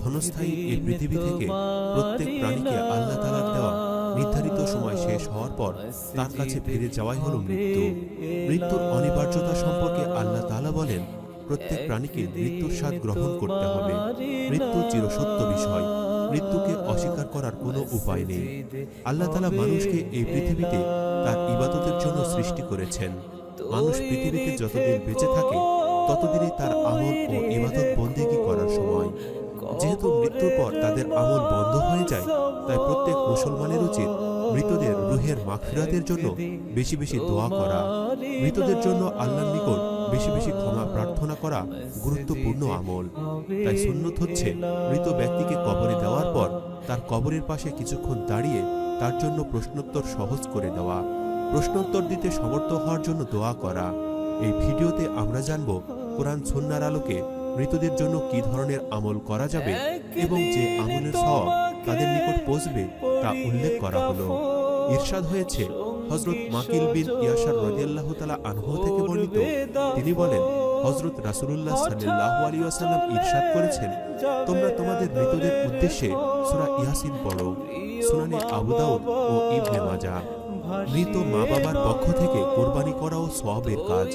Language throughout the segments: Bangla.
ক্ষণস্থায়ী এই পৃথিবী থেকে প্রত্যেক প্রাণীকে আল্লাহ তালার দেওয়া নির্ধারিত সময় শেষ হওয়ার পর তার কাছে ফিরে যাওয়াই হলো মৃত্যু। মৃত্যুর অনিবার্যতা সম্পর্কে আল্লাহ তালা বলেন, প্রত্যেক প্রাণীকে মৃত্যুর স্বাদ গ্রহণ করতে হবে। মৃত্যু চিরসত্য বিষয়। মৃত্যুকে অস্বীকার করার কোনো উপায় নেই। আল্লাহ তালা মানুষকে এই পৃথিবীতে তার ইবাদতের জন্য সৃষ্টি করেছেন। মানুষ পৃথিবীতে যতদিন বেঁচে থাকে, ততদিনই তার আমল ও পর তাদের আমল বন্ধ হয়ে যায়। তাই প্রত্যেক মুসলমানের উচিত মৃতদের রুহের মাগফিরাতের জন্য বেশি বেশি দোয়া করা। মৃতদের জন্য আল্লাহর নিকট বেশি বেশি ক্ষমা প্রার্থনা করা গুরুত্বপূর্ণ আমল। তাই সুন্নত হচ্ছে মৃত ব্যক্তিকে কবরে দেওয়ার পর তার কবরের পাশে কিছুক্ষণ দাঁড়িয়ে তার জন্য প্রশ্নোত্তর সহজ করে দেওয়া। প্রশ্নোত্তর দিতে সমর্থ হওয়ার জন্য দোয়া করা। এই ভিডিওতে আমরা জানব কোরআন সন্ন্যার আলোকে মৃতদের জন্য কি ধরনের আমল করা যাবে এবং যে আমলের সওয়াব তাদের নিকট পৌঁছবে তা উল্লেখ করা হলো। ইরশাদ হয়েছে হজরত মাকিল বিন ইয়াসার রাদিয়াল্লাহ তাআলা আনহু থেকে বর্ণিত। তিনি বলেন হজরত রাসূলুল্লাহ সাল্লাল্লাহু আলাইহি ওয়াসাল্লাম ইরশাদ করেছেন, তোমরা তোমাদের মৃতদের উদ্দেশ্যে সূরা ইয়াসিন পড়ো। সুনানে আবু দাউদ ও ইবনে মাজাহ। মৃত মা বাবার পক্ষ থেকে কোরবানি করাও সওয়াবের কাজ।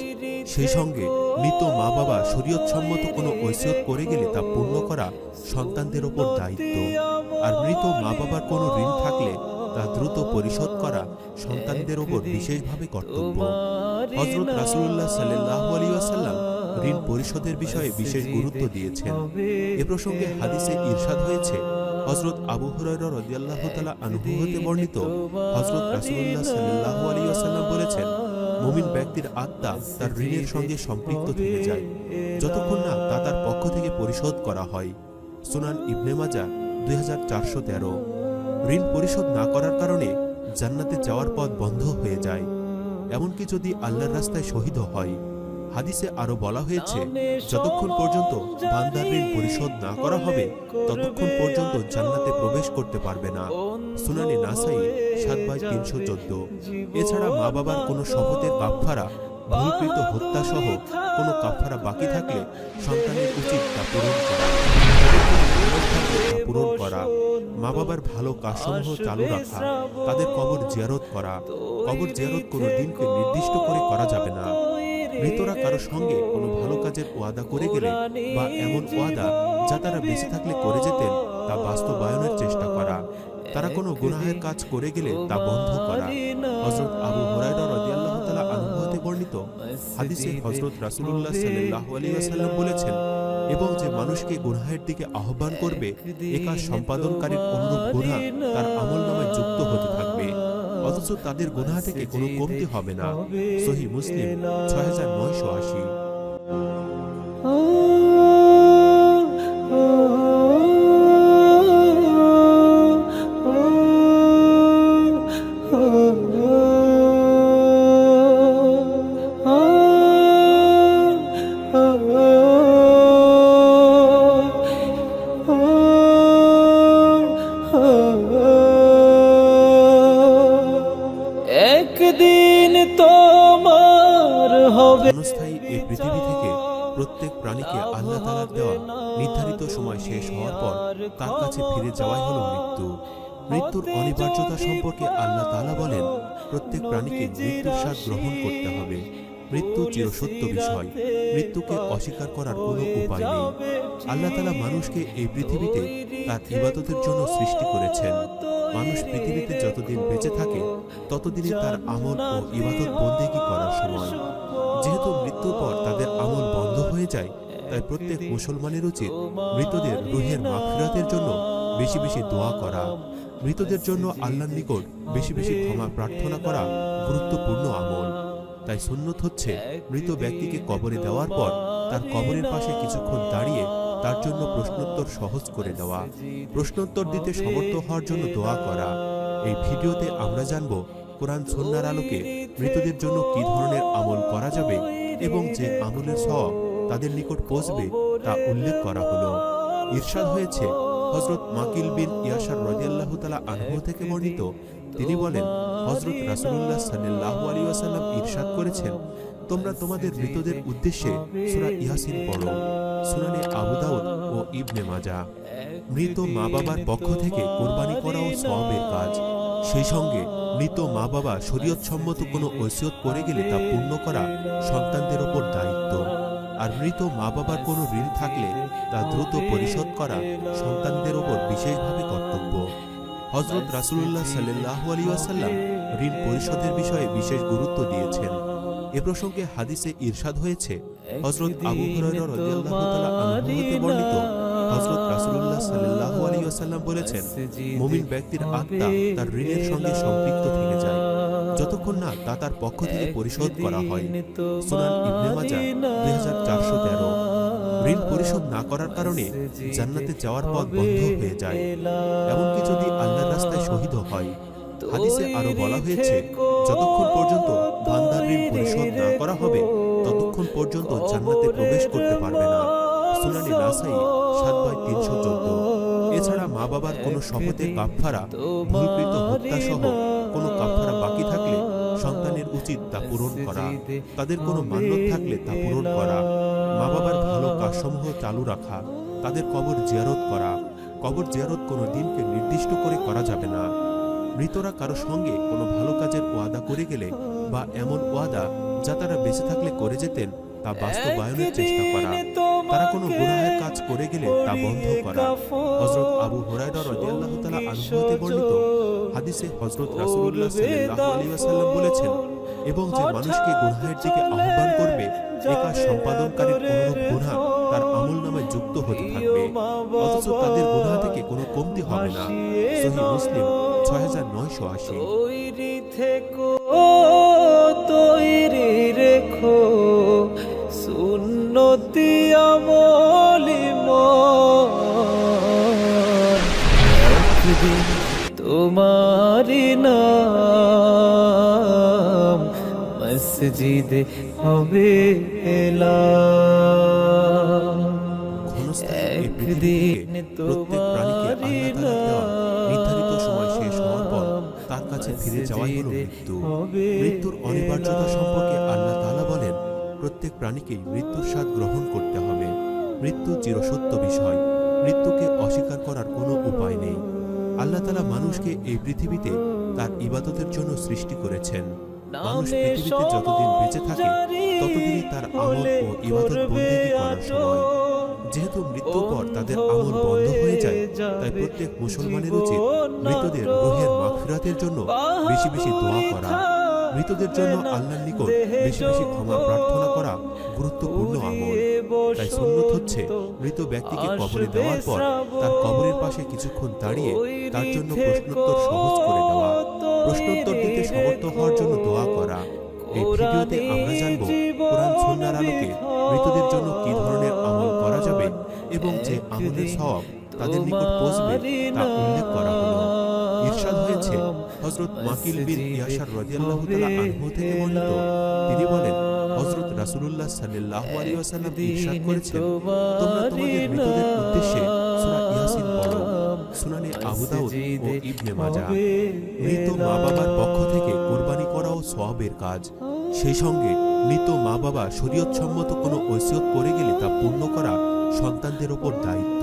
সেই সঙ্গে মৃত মা বাবা শরীয়তসম্মত কোনো ঐসিয়ত করে গেলে তা পূর্ণ করা সন্তানদের ওপর দায়িত্ব। আর মৃত মা বাবার কোনো ঋণ থাকলে তা দ্রুত পরিশোধ করা সন্তানদের ওপর বিশেষভাবে কর্তব্য। হজরত রাসূলুল্লাহ সাল্লাল্লাহু আলাইহি ওয়াসাল্লাম ঋণ পরিশোধের বিষয়ে বিশেষ গুরুত্ব দিয়েছেন। এ প্রসঙ্গে হাদিসে ইরশাদ হয়েছে হজরত আবু হুরায়রা রাদিয়াল্লাহু তাআলা আনহু হতে বর্ণিত হজরত রাসূলুল্লাহ সাল্লাল্লাহু আলাইহি ওয়াসাল্লাম বলেছেন, মুমিন ব্যক্তির আত্মা তার ঋণের সঙ্গে সম্পৃক্ত থেকে যায়। যতক্ষণ না তা তার পক্ষ থেকে পরিশোধ করা হয়। সুনান ইবনে মাজা দুই হাজার চারশো তেরো। ঋণ পরিশোধ না করার কারণে জান্নাতে যাওয়ার পথ বন্ধ হয়ে যায়। এমনকি যদি আল্লাহর রাস্তায় শহীদ হয় হাদিসে আরও বলা হয়েছে যতক্ষণ পর্যন্ত বান্দার ঋণ পরিশোধ না করা হবে ততক্ষণ পর্যন্ত জান্নাতে প্রবেশ করতে পারবে না। সুনানি নাসাই সাত বাই তিনশো চোদ্দ। এছাড়া মা বাবার কোনো শপথের ভুলকৃত হত্যা সহ কোনো কাফারা বাকি থাকলে সন্তানের উচিত তা পূরণ করা। পূরণ করা। মা বাবার ভালো কাজসমূহ চালু রাখা তাদের কবর জিয়ারত করা। কবর জিয়ারত কোনো দিনকে নির্দিষ্ট করে করা যাবে না। মৃতরা কারও সঙ্গে কোনো ভালো কাজের ওয়াদা করে গেলে বা এমন ওয়াদা যা তারা বেঁচে থাকলে করে যেতেন, তা বাস্তবায়নের চেষ্টা করা। তারা কোনো গুনাহের কাজ করে গেলে তা বন্ধ করা। হযরত আবু হুরায়রা রাদিয়াল্লাহু তাআলা আনহু হতে বর্ণিত হাদিসে হযরত রাসূলুল্লাহ সাল্লাল্লাহু আলাইহি ওয়াসাল্লাম বলেছেন, এবং যে মানুষকে গুনাহের দিকে আহ্বান করবে, এ কাজ সম্পাদনকারীর অনুরূপ গুনাহ তার আমলনামায় যুক্ত হতে থাকবে। অথচ তাদের গুনাহ থেকে কোনো কমতি হবে না। সহি মুসলিম ছয় হাজার নয়শো আশি। তার কাছে ফিরে যাওয়াই হলো মৃত্যু। মৃত্যুর অনিবার্যতা সম্পর্কে আল্লাহ তাআলা বলেন প্রত্যেক প্রাণীকে মৃত্যুর স্বাদ গ্রহণ করতে হবে। মৃত্যু চিরসত্য বিষয়। মৃত্যুকে অস্বীকার করার কোনো উপায় নেই। আল্লাহ তাআলা মানুষকে এই পৃথিবীতে তার ইবাদতের জন্য সৃষ্টি করেছেন। মানুষ পৃথিবীতে যতদিন বেঁচে থাকে ততদিনই তার আমল ও ইবাদত বন্দেগী করার সময়। যেহেতু মৃত্যুর পর তাদের আমল বন্ধ হয়ে যায় তাই প্রত্যেক মুসলমানের উচিত মৃতদের রুহের মাগফিরাতের জন্য বেশি বেশি দোয়া করা। মৃতদের জন্য আল্লাহর নিকট বেশি বেশি ক্ষমা প্রার্থনা করা গুরুত্বপূর্ণ আমল। তাই সুন্নত হচ্ছে মৃত ব্যক্তিকে কবরে দেওয়ার পর তার কবরের পাশে কিছুক্ষণ দাঁড়িয়ে তার জন্য প্রশ্নোত্তর সহজ করে দেওয়া। প্রশ্নোত্তর দিতে সমর্থ হওয়ার জন্য দোয়া করা। এই ভিডিওতে আমরা জানব কোরআন সন্ন্যার আলোকে মৃতদের জন্য কি ধরনের আমল করা যাবে এবং যে আমলের সওয়াব তাদের নিকট পৌঁছবে তা উল্লেখ করা হলো। ইরশাদ হয়েছে হজরত মাকিল বিন ইয়াসার রাদিয়াল্লাহু তাআলা আনহু থেকে বর্ণিত। তিনি বলেন হজরত রাসূলুল্লাহ সাল্লাল্লাহু আলাইহি ওয়াসাল্লাম ইরশাদ করেছেন। তোমরা তোমাদের মৃতদের উদ্দেশ্যে সূরা ইয়াসিন পড়ো। সুনানে আবু দাউদ ও ইবনে মাজাহ মৃত মা বাবার পক্ষ থেকে কোরবানি করাও সওয়াবের কাজ। সেই সঙ্গে মৃত মা বাবা শরীয়তসম্মত কোনো ঐসিয়ত করে গেলে তা পূর্ণ করা সন্তানদের ওপর দায়িত্ব। আর মৃত মা বাবার কোনো ঋণ থাকলে তা দ্রুত পরিশোধ করা সন্তানদের ওপর বিশেষভাবে কর্তব্য। হজরত রাসুল্লাহ সাল্লাহ আলী ওয়াসাল্লাম ঋণ পরিশোধের বিষয়ে বিশেষ গুরুত্ব দিয়েছেন। এ প্রসঙ্গে হাদিসে ইরশাদ হয়েছে হজরত আবু বর্ণিত হজরত রাসূলুল্লাহ সাল্লাল্লাহু আলাইহি ওয়াসাল্লাম বলেছেন, মুমিন ব্যক্তির আত্মা তার ঋণের সঙ্গে সম্পৃক্ত থেকে যায়। যতক্ষণ না তা তার পক্ষ থেকে পরিশোধ করা হয়। সুনান ইবনে মাজাহ 2413 ঋণ পরিশোধ না করার কারণে জান্নাতে যাওয়ার পথ বন্ধ হয়ে যায়। এমনকি যদি আল্লাহর রাস্তায় শহীদ হয়। হাদিসে আরও বলা হয়েছে যতক্ষণ পর্যন্ত বান্দার ঋণ পরিশোধ না করা হবে ততক্ষণ পর্যন্ত জান্নাতে প্রবেশ করতে পারবে না। সুনানি নাসাই সাত বাই তিনশো চোদ্দ। এছাড়া মা বাবার কোনো শপথে কাফফারা ভুলকৃত হত্যা সহ কোনো কাফফারা বাকি থাকলে সন্তানের উচিত তা পূরণ করা। তাদের কোনো মান্যত থাকলে তা পূরণ করা। মা বাবার ভালো কাজসমূহ চালু রাখা তাদের কবর জিয়ারত করা। কবর জিয়ারত কোনো দিনকে নির্দিষ্ট করে করা যাবে না। মৃতরা কারও সঙ্গে কোনো ভালো কাজের ওয়াদা করে গেলে বা এমন ওয়াদা যা তারা বেঁচে থাকলে করে যেতেন তা বাস্তবায়নের চেষ্টা করা। তারা কোনো গুনাহের কাজ করে গেলে তা বন্ধ করা। হযরত আবু হুরায়রা রাদিয়াল্লাহু তাআলা আনহু হতে বর্ণিত হাদিসে হযরত রাসূলুল্লাহ সাল্লাল্লাহু আলাইহি ওয়াসাল্লাম বলেছেন এবং যে মানুষকে গুনাহের দিকে আহ্বান করবে এ কাজ সম্পাদনকারীর অনুরূপ গুনাহ তার আমলনামায় যুক্ত হতে থাকবে। অথচ তাদের গুনাহ থেকে কোনো কমতি হবে না। সহিহ মুসলিম 6980 তৈরি থেকো তৈরি রেখো সুন্নতি আমলি মন। একদিন তোমারি নাম মসজিদে হবে নির্ধারিত সময় শেষ হওয়ার পর তার কাছে ফিরে যাওয়াই হলো মৃত্যু। মৃত্যুর অনিবার্যতা সম্পর্কে আল্লাহ তাআলা বলেন প্রত্যেক প্রাণীকেই মৃত্যুর স্বাদ গ্রহণ করতে হবে। মৃত্যু চিরসত্য বিষয়। মৃত্যুকে অস্বীকার করার কোনো উপায় নেই। আল্লাহ তাআলা মানুষকে এই পৃথিবীতে তার ইবাদতের জন্য সৃষ্টি করেছেন। মানুষ পৃথিবীতে যতদিন বেঁচে থাকে ততদিনই তার আমল ও ইবাদত বন্দেগী করার সময়। যেহেতু মৃত্যুর পর তাদের আমল বন্ধ হয়ে যায় তাই প্রত্যেক মুসলমানের উচিত মৃতদের রোহের মাগফিরাতের জন্য বেশি বেশি দোয়া করা। মৃতদের জন্য আল্লাহর নিকট বেশি বেশি ক্ষমা প্রার্থনা করা গুরুত্বপূর্ণ তাই সুন্নত হচ্ছে মৃত ব্যক্তিকে কবরে দেওয়ার পর তার কবরের পাশে কিছুক্ষণ দাঁড়িয়ে তার জন্য প্রশ্নোত্তর সহজ করে দেওয়া। প্রশ্নোত্তর দিতে সমর্থ হওয়ার জন্য দোয়া করা। এই ভিডিওতে আমরা জানব কোরআন সুন্নাহর আলোকে মৃতদের জন্য কি ধরনের আমল করা যাবে এবং যে আমলের সওয়াব তাদের নিকট পৌঁছবে তা উল্লেখ করা হলো। ইরশাদ হয়েছে। হযরত মাকিল বিন ইয়াসার রাদিয়াল্লাহু তাআলা আনহু থেকে বর্ণিত। তিনি বলেন হযরত রাসূলুল্লাহ সাল্লাল্লাহু আলাইহি ওয়াসাল্লাম ইরশাদ করেছেন। তোমরা তোমাদের মৃতদের উদ্দেশ্যে সূরা ইয়াসিন পড়ো। সুনানে আবু দাউদ ও ইবনে মাজাহ মৃত মা বাবার পক্ষ থেকে কোরবানি করাও সওয়াবের কাজ। সেই সঙ্গে মৃত মা বাবা শরীয়তসম্মত কোনো ঐসিয়ত করে গেলে তা পূর্ণ করা সন্তানদের ওপর দায়িত্ব।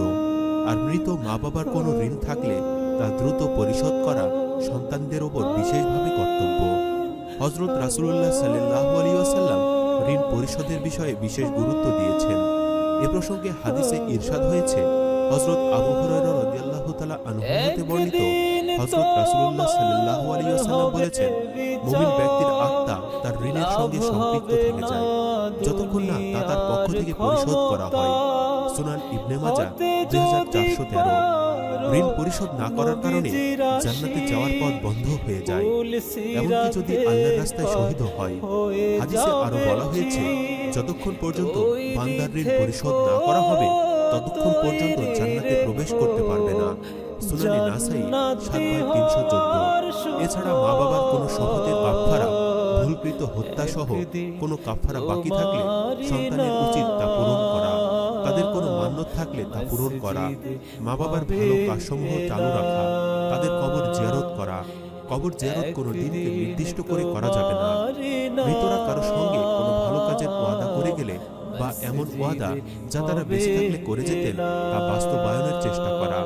আর মৃত মা বাবার কোনো ঋণ থাকলে তা দ্রুত পরিশোধ করা সন্তানদের ওপর বিশেষভাবে কর্তব্য। হজরত রাসূলুল্লাহ সাল্লাল্লাহু আলাইহি ওয়াসাল্লাম ঋণ পরিশোধের বিষয়ে বিশেষ গুরুত্ব দিয়েছেন। এ প্রসঙ্গে হাদিসে ইরশাদ হয়েছে হজরত আবু বর্ণিত হজরত রাসূলুল্লাহ সাল্লাল্লাহু আলাইহি ওয়াসাল্লাম বলেছেন মুমিন ব্যক্তির আত্মা তার ঋণের সঙ্গে সম্পৃক্ত থেকে যায়। যতক্ষণ না তা তার পক্ষ থেকে পরিশোধ করা হয়। সুনান ইবনে মাজাহ 2413 ঋণ পরিশোধ না করার কারণে জান্নাতে যাওয়ার পথ বন্ধ হয়ে যায়। এমনকি যদি আল্লাহর রাস্তায় শহীদ হয়, হাদিসে আরও বলা হয়েছে, যতক্ষণ পর্যন্ত বান্দার ঋণ পরিশোধ না করা হবে, ততক্ষণ পর্যন্ত জান্নাতে প্রবেশ করতে পারবে না। সুনানি নাসাই তিনশো চোদ্দ। এছাড়া মা বাবার কোনো শপথের কাফারা ভুলকৃত হত্যা সহ কোনো কাফারা বাকি থাকলে সন্তানের উচিত থাকলে তা পূরণ করা মা বাবার ভালো কাজসমূহ চালু রাখা তাদের কবর জিয়ারত করা। কবর জিয়ারত কোনো দিনকে নির্দিষ্ট করে করা যাবে না। মৃতরা কারও সঙ্গে কোনো ভালো কাজের ওয়াদা করে গেলে বা এমন ওয়াদা যা তারা বেঁচে থাকলে করে যেতেন তা বাস্তবায়নের চেষ্টা করা।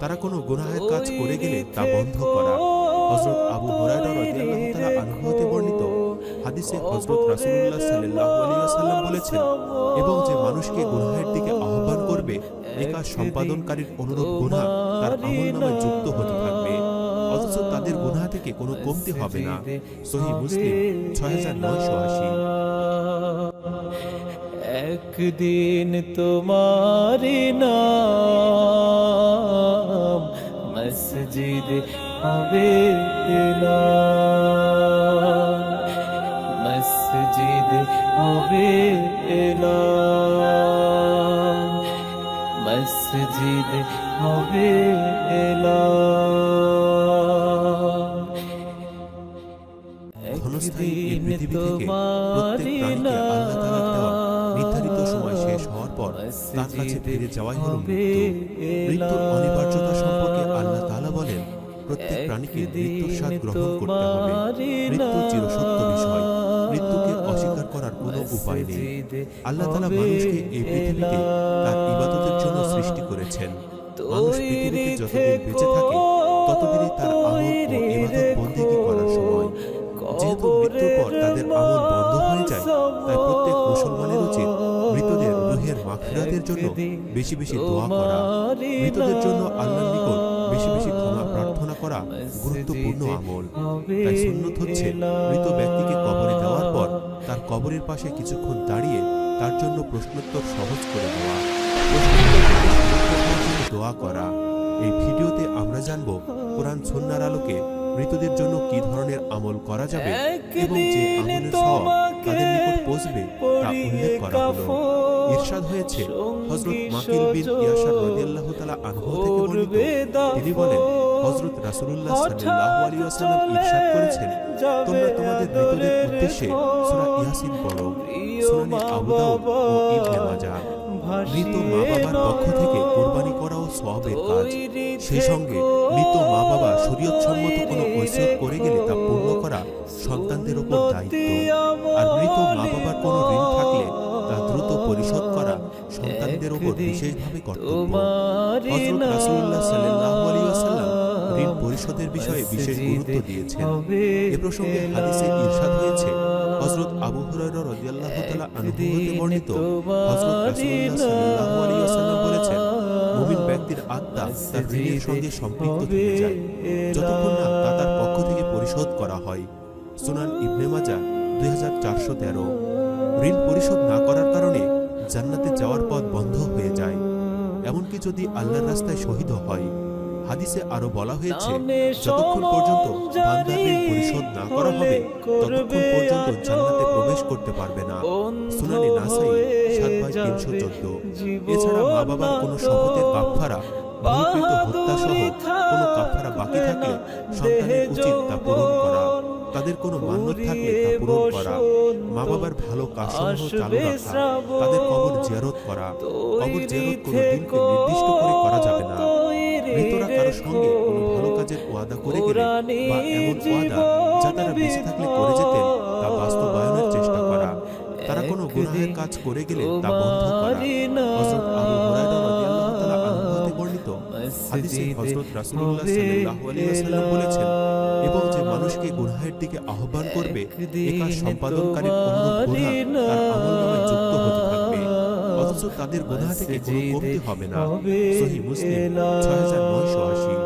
তারা কোনো গুনাহের কাজ করে গেলে তা বন্ধ করা। হযরত আবু হুরায়রা রাদিয়াল্লাহু তাআলা আনহু হতে বর্ণিত হাদিসে হযরত রাসূলুল্লাহ সাল্লাল্লাহু আলাইহি ওয়াসাল্লাম বলেছেন এবং যে মানুষকে গুনাহের দিকে আহ্বান এ কাজ সম্পাদনকারীর অনুরূপ গুনাহ তার আমলনামায় যুক্ত হতে থাকবে। অথচ তাদের গুনাহ থেকে কোনো কমতি হবে না। সহিহ মুসলিম 6980 একদিন তোমারি নাম মসজিদ হবে না। মসজিদ হবে না। প্রাণীকে আল্লাহ তাআলার দেওয়া নির্ধারিত সময় শেষ হওয়ার পর তার কাছে ফিরে যাওয়াই হলো মৃত্যু। মৃত্যুর অনিবার্যতা সম্পর্কে আল্লাহ তাআলা বলেন প্রত্যেক প্রাণীকে মৃত্যুর স্বাদ গ্রহণ করতে হবে। মৃত্যু চিরসত্য উপায় নেই। আল্লাহ তাআলা মানুষকে এই পৃথিবীতে তার ইবাদতের জন্য সৃষ্টি করেছেন। মানুষ পৃথিবীতে যতদিন বেঁচে থাকে ততদিনই তার আমল ও ইবাদত বন্দেগী করার সময়। যেহেতু মৃত্যুর পর তাদের আমল বন্ধ হয়ে যায় তাই প্রত্যেক মুসলমানের উচিত মৃতদের রুহের মাগফিরাতের জন্য বেশি বেশি দোয়া করা। মৃতদের জন্য আল্লাহর নিকট বেশি বেশি ক্ষমা প্রার্থনা করা গুরুত্বপূর্ণ আমল। তাই সুন্নত হচ্ছে মৃত ব্যক্তিকে কবরে দেওয়ার পর তার কবরের পাশে কিছুক্ষণ দাঁড়িয়ে তার জন্য প্রশ্নোত্তর সহজ করে দেওয়া। দোয়া করা। এই ভিডিওতে আমরা জানব কোরআন সন্ন্যার আলোকে মৃতদের জন্য কি ধরনের আমল করা যাবে এবং যে আমলের সওয়াব তাদের নিকট পৌঁছবে তা উল্লেখ করা হলো। ইরশাদ হয়েছে। হযরত মাকিল বিন ইয়াসার রাদিয়াল্লাহু তাআলা আনহু থেকে বর্ণিত। তিনি বলেন হযরত রাসূলুল্লাহ সাল্লাল্লাহু আলাইহি ওয়াসাল্লাম ইরশাদ করেছেন। তোমরা তোমাদের মৃতদের উদ্দেশ্যে সূরা ইয়াসিন পড়ো। সুনানে আবু দাউদ ও ইবনে মাজাহ মৃত মা বাবার পক্ষ থেকে কোরবানি করাও সওয়াবের কাজ। সেই সঙ্গে মৃত মা বাবা শরীয়ত সম্মত কোনো ওসিয়ত করে গেলে তা পূর্ণ করা সন্তানদের উপর দায়িত্ব। আর মৃত মা বাবার কোনো ঋণ থাকলে তা দ্রুত পরিশোধ করা সন্তানদের উপর বিশেষভাবে কর্তব্য। হযরত রাসূলুল্লাহ সাল্লাল্লাহু আলাইহি ওয়াসাল্লাম ঋণ পরিশোধের বিষয়ে বিশেষ গুরুত্ব দিয়েছেন। এ প্রসঙ্গে হাদিসে ইরশাদ হয়েছে হযরত আবু হুরায়রা রাদিয়াল্লাহু তাআলা আনহু হতে বর্ণিত হযরত রাসূলুল্লাহ সাল্লাল্লাহু আলাইহি ওয়াসাল্লাম বলেছেন ব্যক্তির আত্মা তার ঋণের সঙ্গে সম্পৃক্ত থেকে যায়। যতক্ষণ না তা তার পক্ষ থেকে পরিশোধ করা হয়। সুনান ইবনে মাজাহ 2413 ঋণ পরিশোধ না করার কারণে জান্নাতে যাওয়ার পথ বন্ধ হয়ে যায়। এমনকি যদি আল্লাহর রাস্তায় শহীদ হয় হাদিসে আরও বলা হয়েছে যতক্ষণ পর্যন্ত বান্দার ঋণ পরিশোধ না করা হবে ততক্ষণ পর্যন্ত জান্নাতে প্রবেশ করতে পারবে না। সুনানি নাসাই সাত বাই তিনশো চোদ্দ। এছাড়া মা বাবার কোনো কাফারা হত্যা সহ কোনো কাফারা বাকি থাকলে সন্তানের উচিত তা পূরণ করা। তাদের কোনো মান্যত থাকলে তা পূরণ করা। মা বাবার ভালো কাজসমূহ চালু রাখা তাদের কবর জিয়ারত করা। কবর জিয়ারত কোনো দিনকে নির্দিষ্ট করে করা যাবে না। মৃতরা কারও সঙ্গে কোনো ভালো কাজের ওয়াদা করে গেলে বা এমন ওয়াদা যা তারা বেঁচে থাকলে করে যেতেন তা বাস্তবায়নের চেষ্টা করা। তারা কোনো গুনাহের কাজ করে গেলে তা বন্ধ করা। হযরত আবু হুরায়রা রাদিয়াল্লাহু তাআলা আনহু হতে বর্ণিত হাদিসে হযরত রাসূলুল্লাহ সাল্লাল্লাহু আলাইহি ওয়াসাল্লাম বলেছেন এবং যে মানুষকে গুনাহের দিকে আহ্বান করবে এ কাজ সম্পাদনকারীর অনুরূপ গুনাহ। তার আমলনামায় তাদের গুনাহ থেকে কোনো কমতি হবে না। সহি মুসলিম 6980